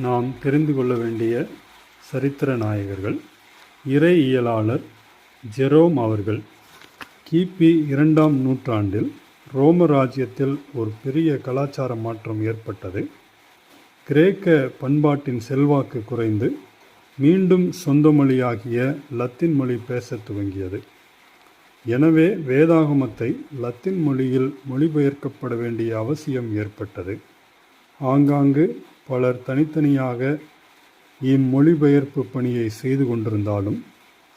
நாம் தெரிந்து கொள்ள வேண்டிய சரித்திர நாயகர்கள் இறையியலாளர் ஜெரோம் அவர்கள் கிபி இரண்டாம் நூற்றாண்டில் ரோம ராஜ்யத்தில் ஒரு பெரிய கலாச்சார மாற்றம் ஏற்பட்டது. கிரேக்க பண்பாட்டின் செல்வாக்கு குறைந்து மீண்டும் சொந்த மொழியாகிய லத்தீன் மொழி பேசத் துவங்கியது. எனவே வேதாகமத்தை லத்தீன் மொழியில் மொழிபெயர்க்கப்பட வேண்டிய அவசியம் ஏற்பட்டது. ஆங்காங்கு பலர் தனித்தனியாக இம்மொழிபெயர்ப்பு பணியை செய்து கொண்டிருந்தாலும்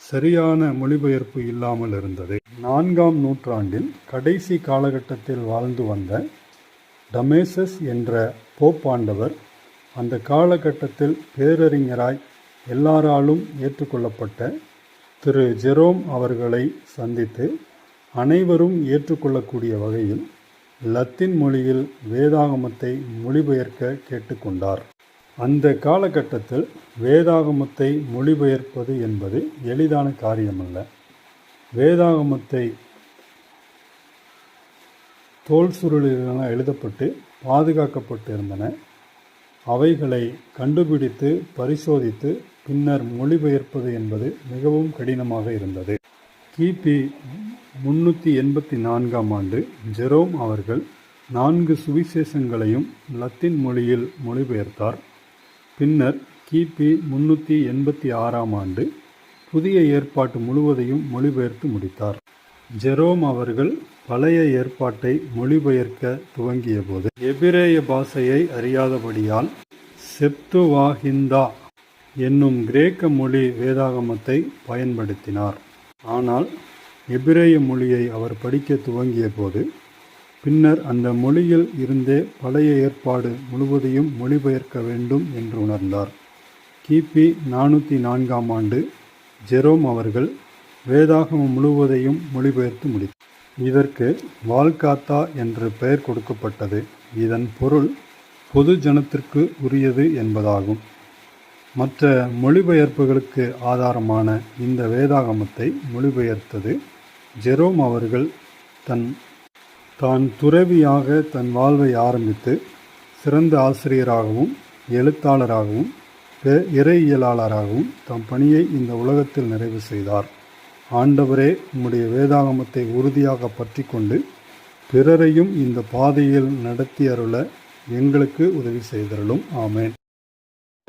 சரியான மொழிபெயர்ப்பு இல்லாமல் இருந்தது. நான்காம் நூற்றாண்டில் கடைசி காலகட்டத்தில் வாழ்ந்து வந்த டமேசஸ் என்ற போப்பாண்டவர் அந்த காலகட்டத்தில் பேரறிஞராய் எல்லாராலும் ஏற்றுக்கொள்ளப்பட்ட திரு ஜெரோம் அவர்களை சந்தித்து அனைவரும் ஏற்றுக்கொள்ளக்கூடிய வகையில் லத்தீன் மொழியில் வேதாகமத்தை மொழிபெயர்க்க கேட்டுக்கொண்டார். அந்த காலகட்டத்தில் வேதாகமத்தை மொழிபெயர்ப்பது என்பது எளிதான காரியமல்ல. வேதாகமத்தை தோல் சுருளிலான எழுதப்பட்டு பாதுகாக்கப்பட்டிருந்தன. அவைகளை கண்டுபிடித்து பரிசோதித்து பின்னர் மொழிபெயர்ப்பது என்பது மிகவும் கடினமாக இருந்தது. கிபி முன்னூற்றி எண்பத்தி நான்காம் ஆண்டு ஜெரோம் அவர்கள் நான்கு சுவிசேஷங்களையும் லத்தீன் மொழியில் மொழிபெயர்த்தார். பின்னர் கிபி முன்னூற்றி எண்பத்தி ஆறாம் ஆண்டு புதிய ஏற்பாட்டு முழுவதையும் மொழிபெயர்த்து முடித்தார். ஜெரோம் அவர்கள் பழைய ஏற்பாட்டை மொழிபெயர்க்க துவங்கிய போது எபிரேய பாஷையை அறியாதபடியால் செப்துவாஹிந்தா என்னும் கிரேக்க மொழி வேதாகமத்தை பயன்படுத்தினார். ஆனால் எபிரேய மொழியை அவர் படிக்க துவங்கிய போது பின்னர் அந்த மொழியில் இருந்தே பழைய ஏற்பாடு முழுவதையும் மொழிபெயர்க்க வேண்டும் என்று உணர்ந்தார். கிபி நானூற்றி நான்காம் ஆண்டு ஜெரோம் அவர்கள் வேதாகமம் முழுவதையும் மொழிபெயர்த்து முடித்தார். இதற்கு வால்காத்தா என்று பெயர் கொடுக்கப்பட்டது. இதன் பொருள் பொது ஜனத்திற்கு உரியது என்பதாகும். மற்ற மொழிபெயர்ப்புகளுக்கு ஆதாரமான இந்த வேதாகமத்தை மொழிபெயர்த்தது ஜெரோம் அவர்கள். தன் தான் துறவியாக தன் வாழ்வை ஆரம்பித்து சிறந்த ஆசிரியராகவும் எழுத்தாளராகவும் இறையியலாளராகவும் தம் பணியை இந்த உலகத்தில் நிறைவு செய்தார். ஆண்டவரே உம்முடைய வேதாகமத்தை உறுதியாக பற்றி கொண்டு பிறரையும் இந்த பாதையில் நடத்தி அருள எங்களுக்கு உதவி செய்தருளும். ஆமேன்.